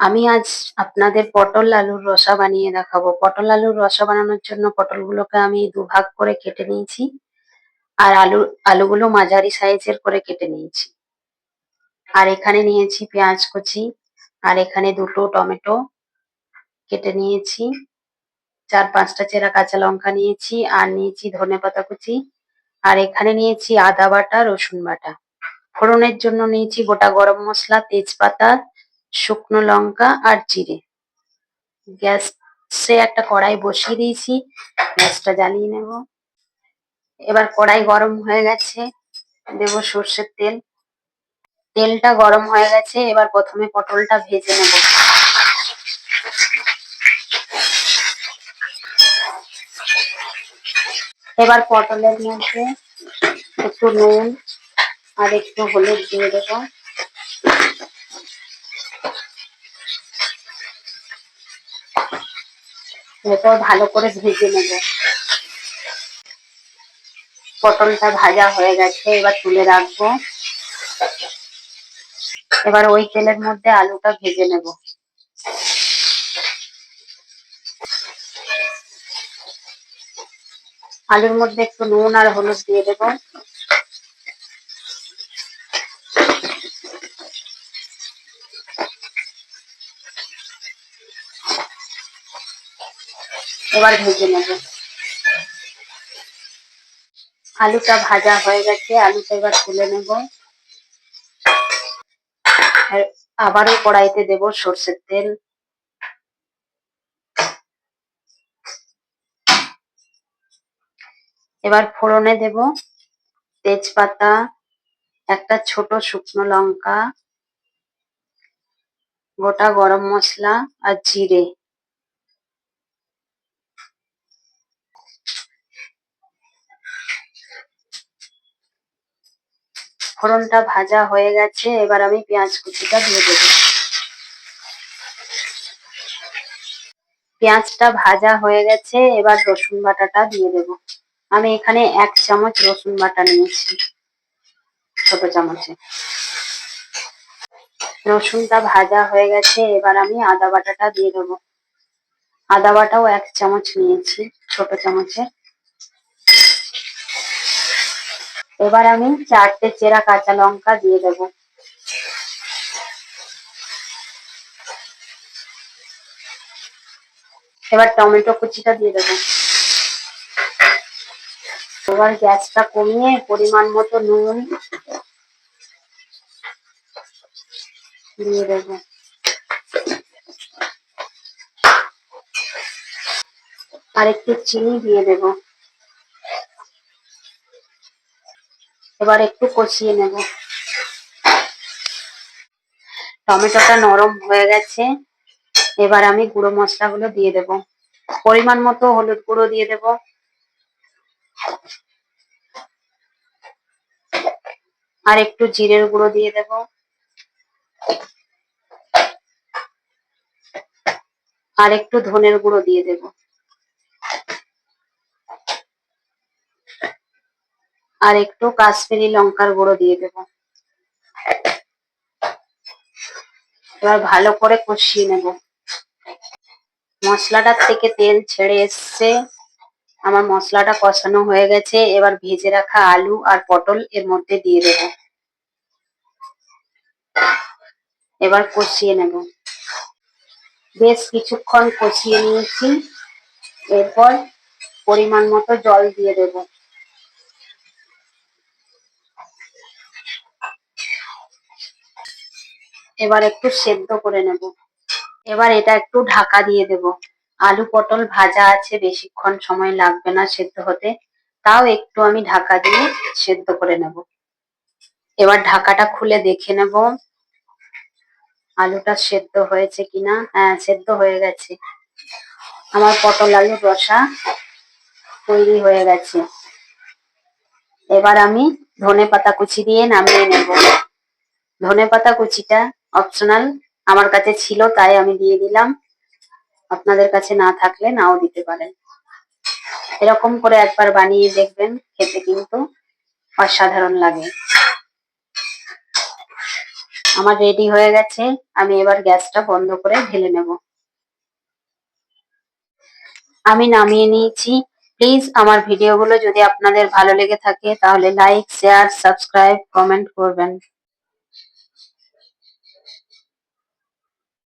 আমি আজ আপনাদের পটল আলুর রসা বানিয়ে দেখাবো। পটল আলুর রসা বানানোর জন্য পটলগুলোকে আমি দুভাগ করে কেটে নিয়েছি আর আলু, আলুগুলো মাঝারি সাইজের করে কেটে নিয়েছি। আর এখানে নিয়েছি পেঁয়াজ কুচি, আর এখানে দুটো টমেটো কেটে নিয়েছি। চার পাঁচটা চেরা কাঁচা লঙ্কা নিয়েছি, আর নিয়েছি ধনে পাতা কুচি। আর এখানে নিয়েছি আদা বাটা, রসুন বাটা। ফোড়নের জন্য নিয়েছি গোটা গরম মশলা, তেজপাতা শুকনো লঙ্কা আর জিরে। গ্যাসে একটা কড়াই বসিয়ে দিয়েছি, গ্যাসটা জ্বালিয়ে নেব। এবার কড়াই গরম হয়ে গেছে, দেব সর্ষের তেল। তেলটা গরম হয়ে গেছে, এবার প্রথমে পটলটা ভেজে নেব। এবার পটলের মধ্যে একটু নুন আর একটু হলুদ দিয়ে দেবো। এটাও ভালো করে ভেজে নেব। পটলটা ভাজা হয়ে গেছে, এবার তুলে রাখব। এবার ওই তেলের মধ্যে আলুটা ভেজে নেব। আলুর মধ্যে একটু নুন আর হলুদ দিয়ে দেব। এবার ভেজে নেব। আলুটা ভাজা হয়ে গেছে, আলুটা এবার তুলে নেব। আবারও কড়াইতে দেব সর্ষের তেল। এবার ফোড়নে দেব তেজপাতা, একটা ছোট শুকনো লঙ্কা, গোটা গরম মশলা আর জিরে। ফোড়নটা ভাজা হয়ে গেছে, এবার আমি পেঁয়াজ কুচিটা দিয়ে দেব। পেঁয়াজটা ভাজা হয়ে গেছে, এবার রসুন বাটাটা দিয়ে দেব। আমি এখানে এক চামচ রসুন বাটা নিয়েছি, ছোট চামচে। রসুনটা ভাজা হয়ে গেছে, এবার আমি আদা বাটাটা দিয়ে দেবো। আদা বাটাও এক চামচ নিয়েছি, ছোট চামচে। এবার আমি চারটে চেরা কাঁচা লঙ্কা দিয়ে দেব। এবার টমেটো কুচিটা দিয়ে দেবো। এবার গ্যাসটা কমিয়ে পরিমাণ মতো নুন দিয়ে দেবো। আর একটু চিনি দিয়ে দেব। এবার একটু কষিয়ে নেব। টমেটোটা নরম হয়ে গেছে। এবার আমি গুঁড়ো মশলাগুলো দিয়ে দেব। পরিমাণ মতো হলুদ গুঁড়ো দিয়ে দেব। আর একটু জিরের গুঁড়ো দিয়ে দেব। আর একটু ধনের গুঁড়ো দিয়ে দেব। আর একটু কাশ্মীরি লঙ্কার গুঁড়ো দিয়ে দেব। এবার ভালো করে কষিয়ে নেব। মশলাটার থেকে তেল ছেড়ে এসছে। আমার মশলাটা কষানো হয়ে গেছে। এবার ভেজে রাখা আলু আর পটল এর মধ্যে দিয়ে দেব। এবার কষিয়ে নেব। বেশ কিছুক্ষণ কষিয়ে নিয়েছি। এরপর পরিমাণ মতো জল দিয়ে দেব। এবার একটু সেদ্ধ করে নেব। এবার এটা একটু ঢাকা দিয়ে দেব। আলু পটল ভাজা আছে, বেশিক্ষণ সময় লাগবে না সেদ্ধ হতে। তাও একটু আমি ঢাকা দিয়ে সেদ্ধ করে নেব। এবার ঢাকাটা খুলে দেখে নেব। আলুটা সেদ্ধ হয়েছে কিনা? হ্যাঁ সেদ্ধ হয়ে গেছে। আমার পটল আলুর রসা তৈরি হয়ে গেছে। এবার আমি ধনে পাতা কুচি দিয়ে নামিয়ে নেব। ধনে পাতা কুচিটা অপশনাল আমার কাছে ছিল, তাই আমি দিয়ে দিলাম। আপনাদের কাছে না থাকলে নাও দিতে পারেন। এরকম করে একবার বানিয়ে দেখবেন, খেতে কিন্তু অসাধারণ লাগে। আমার রেডি হয়ে গেছে, আমি এবার গ্যাসটা বন্ধ করে ঢেলে নেব। আমি নামিয়ে নিয়েছি। প্লিজ আমার ভিডিওগুলো যদি আপনাদের ভালো লেগে থাকে, তাহলে লাইক শেয়ার সাবস্ক্রাইব কমেন্ট করবেন।